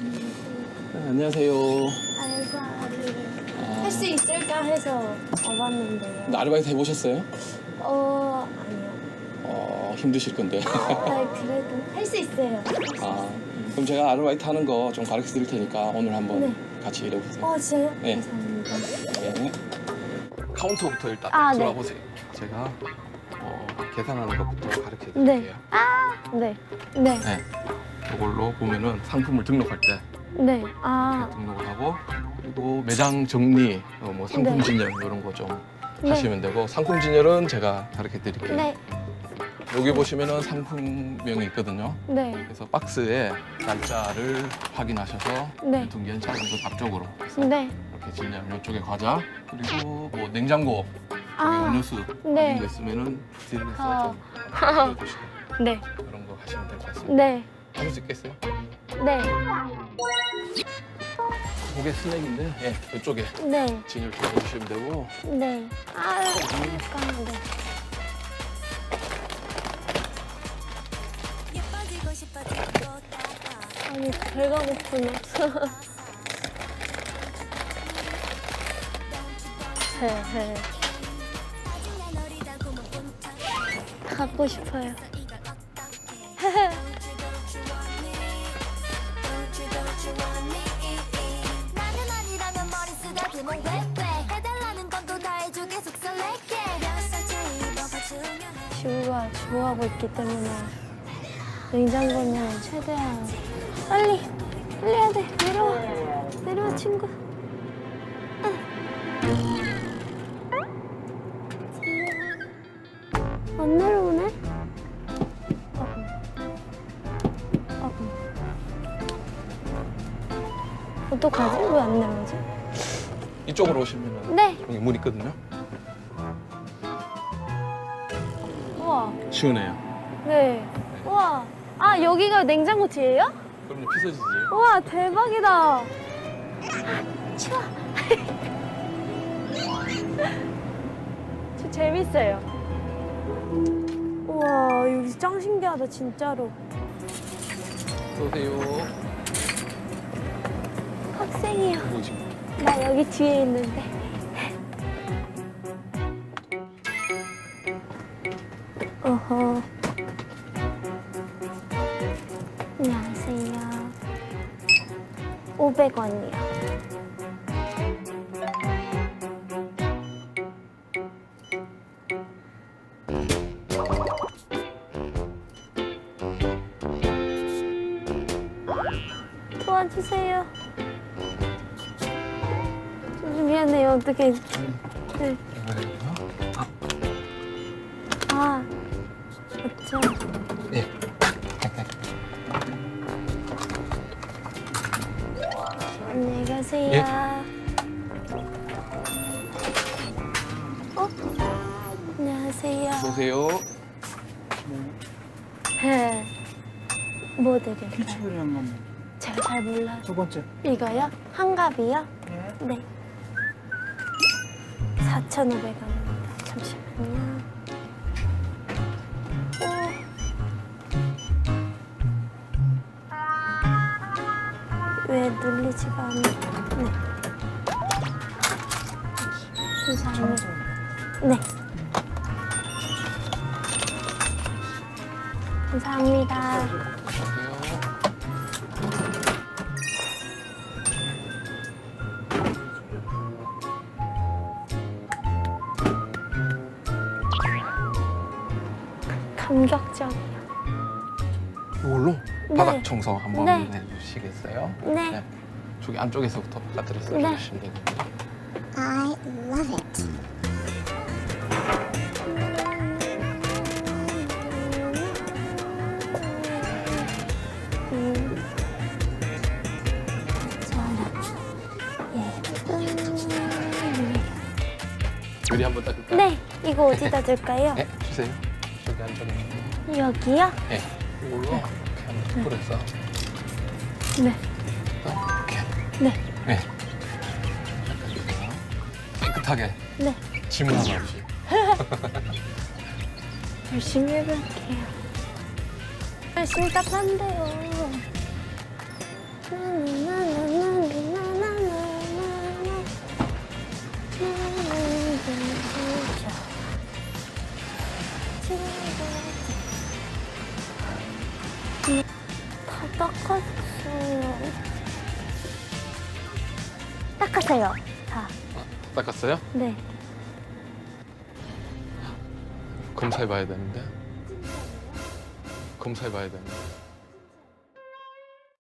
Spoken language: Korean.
네, 안녕하세요. 알바 할수 있을까 해서 와봤는데요. 근데 아르바이트 해보셨어요? 어 아니요. 어, 힘드실 건데. 아 그래도 할 수 있어요. 아, 그럼 제가 아르바이트 하는 거 좀 가르쳐 드릴 테니까 오늘 한번 네. 같이 일해보세요. 어 진짜요? 네. 감사합니다. 네. 카운터부터 일단 아, 네. 들어와 보세요. 제가 어, 계산하는 것부터 가르쳐 드릴게요. 네. 아 네. 네. 네. 이걸로 보면은 상품을 등록할 때 네. 아 등록을 하고 그리고 매장 정리, 어, 뭐 상품 네. 진열 이런 거 좀 네. 하시면 되고 상품 진열은 제가 가르쳐 드릴게요. 네. 여기 보시면은 상품명이 있거든요. 네. 그래서 박스에 날짜를 확인하셔서 네. 유통기한 차림도 앞쪽으로 해서 네. 이렇게 진열 이쪽에 과자 그리고 뭐 냉장고 아 음료수 네. 이런 거 있으면은 아. 좀 보여주시고 네. 그런 거 하시면 될 것 같습니다. 네. 수 있겠어요? 네. 이게 스낵인데 예, 이쪽에 네. 진열 좀 해주시면 되고 네. 아 그러니까 네. 아니 배가 고프네. 못본 척 갖고 싶어요. 해 지우가 좋아하고 있기 때문에 냉장고는 최대한 빨리 빨리 해야 돼. 내려와. 내려와 친구. 응. 안 내려오네? 어금 어금 어떡하지? 왜 안 내려오지? 이쪽으로 오시면은 네. 여기 문 있거든요. 시원해요. 네 우와 아 여기가 냉장고 뒤에요? 그럼요 피서지지. 우와 대박이다. 추워. 저 재밌어요. 우와 여기 짱 신기하다 진짜로. 오세요. 학생이요. 보시면 나 여기 뒤에 있는데. 500원이요. 도와주세요. 미안해요. 어떻게. 네. 아, 맞죠. 네. 안녕히 가세요. 예. 어? 안녕하세요. 오세요. 네. 뭐 드릴까요? 피치브리한 건 제가 잘 몰라요. 두 번째. 이거요? 한갑이요? 네. 네. 4,500원입니다. 잠시만요. 오. 왜 눌리지가 않네. 네. 감사합니다. 네. 감격적이야. 이걸로 네. 바닥 청소 한번 네. 해주시겠어요? 네. 저기 안쪽에서부터 바깥으로 네. 써주시면 되거든요. I love it. 유리 한번 닦을까요? 네, 이거 어디다 둘까요? 네, 주세요. 저기 안쪽에. 여기요? 네. 이걸로 이렇게 한번 뿌려서 네. 네. 네. 깨끗하게 네. 지문 하나 없이. 열심히 해볼게요. 열심히 닦았는데요. 다 닦았어요. 닦았어요. 다. 닦았어요? 네. 검사해 봐야 되는데. 검사해 봐야 되는데.